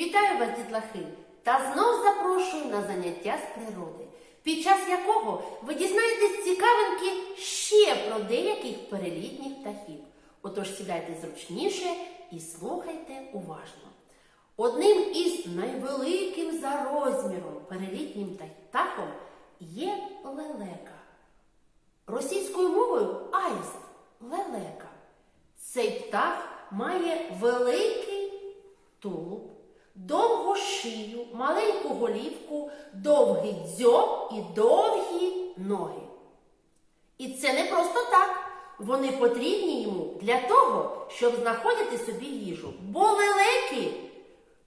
Вітаю вас, дітлахи! Та знов запрошую на заняття з природи, під час якого ви дізнаєтесь цікавинки ще про деяких перелітніх птахів. Отож сідайте зручніше і слухайте уважно. Одним із найвеликим за розміром перелітнім птахом є лелека. Російською мовою аїст лелека. Цей птах має великий тулуб, довгу шию, маленьку голівку, довгий дзьоб і довгі ноги. І це не просто так. Вони потрібні йому для того, щоб знаходити собі їжу. Бо лелеки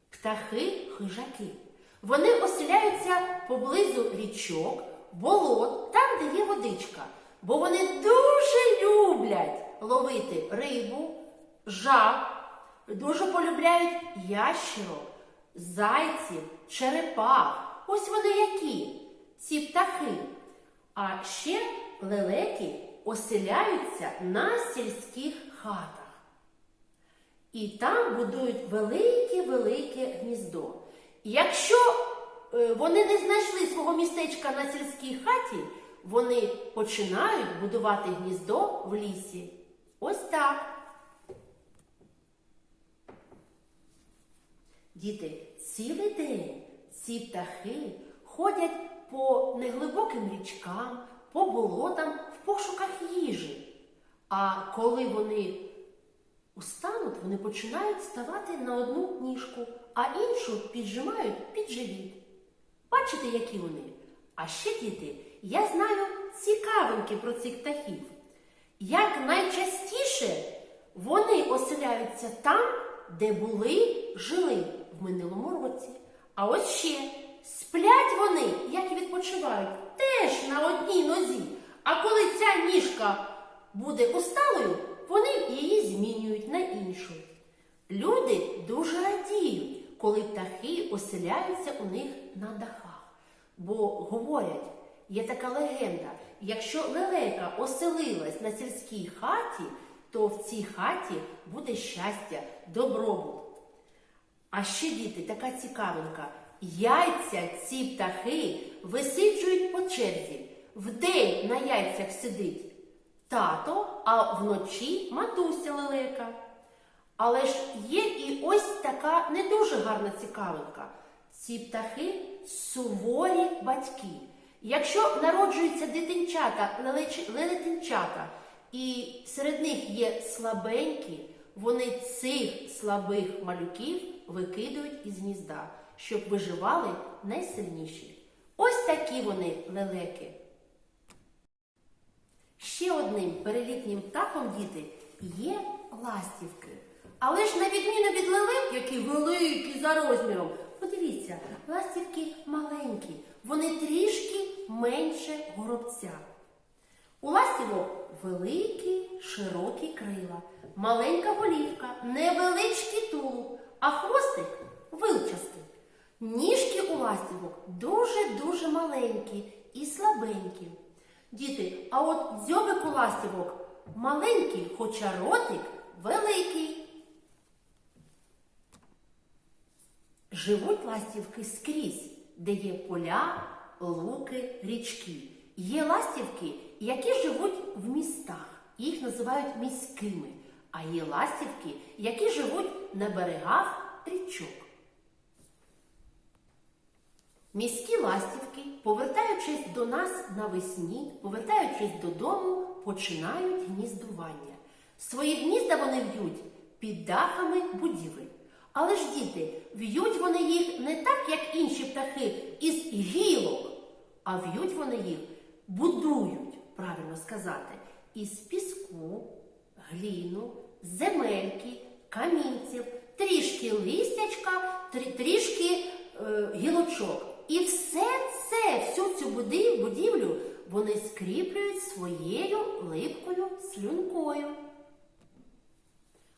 птахи хижаки. Вони оселяються поблизу річок, болот, там, де є водичка. Бо вони дуже люблять ловити рибу, жаб, дуже полюбляють ящерок, зайців, черепах. Ось вони які, ці птахи. А ще лелеки оселяються на сільських хатах. І там будують велике-велике гніздо. І Якщо е, вони не знайшли свого містечка на сільській хаті, вони починають будувати гніздо в лісі. Ось так. Діти, цілий день ці птахи ходять по неглибоким річкам, по болотам в пошуках їжі. А коли вони устануть, вони починають ставати на одну ніжку, а іншу піджимають під живіт. Бачите, які вони? А ще, діти, я знаю цікавинки про цих птахів. Як найчастіше вони оселяються там, де були, жили в минулому році. А ось ще сплять вони, як і відпочивають, теж на одній нозі. А коли ця ніжка буде усталою, вони її змінюють на іншу. Люди дуже радіють, коли птахи оселяються у них на дахах. Бо говорять, є така легенда: якщо лелека оселилась на сільській хаті, то в цій хаті буде щастя, добробут. А ще діти, така цікавинка. Яйця ці птахи висиджують по черзі. Вдень на яйцях сидить тато, а вночі матуся лелека. Але ж є і ось така не дуже гарна цікавинка. Ці птахи суворі батьки. Якщо народжуються дитинчата, лелетинчата, і серед них є слабенькі, вони цих слабих малюків викидують із гнізда, щоб виживали найсильніші. Ось такі вони лелеки. Ще одним перелітнім птахом діти є ластівки. Але ж на відміну від лелек, які великі за розміром, подивіться, ластівки маленькі, вони трішки менше горобця. У ластівок великі широкі крила, маленька голівка, невеличкий тулуб, а хвостик вилчастий. Ніжки у ластівок дуже-дуже маленькі і слабенькі. Діти, а от дзьобик у ластівок маленький, хоча ротик великий. Живуть ластівки скрізь, де є поля, луки, річки. Є ластівки, які живуть в містах. Їх називають міськими. А є ластівки, які живуть на берегах річок. Міські ластівки, повертаючись до нас навесні, повертаючись додому, починають гніздування. Свої гнізда вони в'ють під дахами будівель. Але ж діти, в'ють вони їх не так, як інші птахи, із гілок, а в'ють вони їх, будують, правильно сказати, із піску, гліну, земельки, камінців, трішки листячка, трішки е, гілочок. І все це, всю цю будівлю вони скріплюють своєю липкою слюнкою.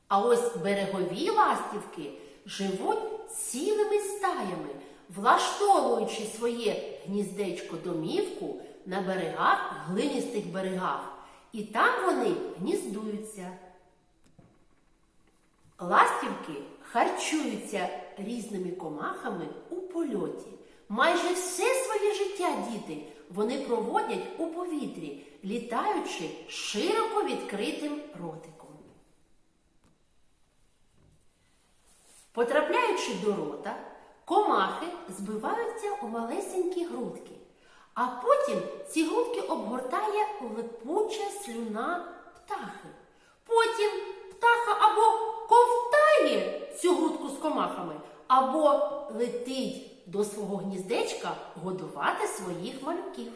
А ось берегові ластівки живуть цілими стаями, влаштовуючи своє гніздечко домівку на берегах, глиністих берегах. І там вони гніздуються. Ластівки харчуються різними комахами у польоті. Майже все своє життя діти вони проводять у повітрі, літаючи широко відкритим ротиком. Потрапляючи до рота, комахи збиваються у малесенькі грудки, а потім ці грудки обгортає липуча слюна птахи. Комахами, або летить до свого гніздечка годувати своїх малюків.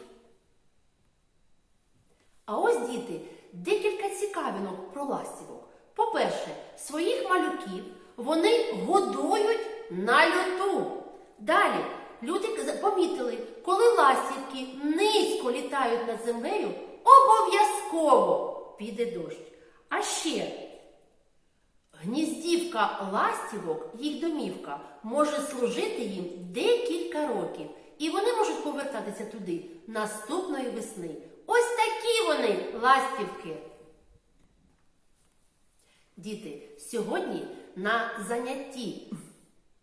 А ось діти, декілька цікавинок про ластівок. По-перше, своїх малюків вони годують на льоту. Далі люди помітили, коли ластівки низько літають над землею, обов'язково піде дощ. А ще гніздівка ластівок, їх домівка, може служити їм декілька років. І вони можуть повертатися туди наступної весни. Ось такі вони ластівки. Діти, сьогодні на занятті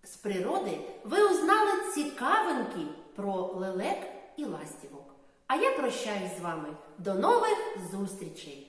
з природи ви узнали цікавинки про лелек і ластівок. А я прощаюсь з вами. До нових зустрічей!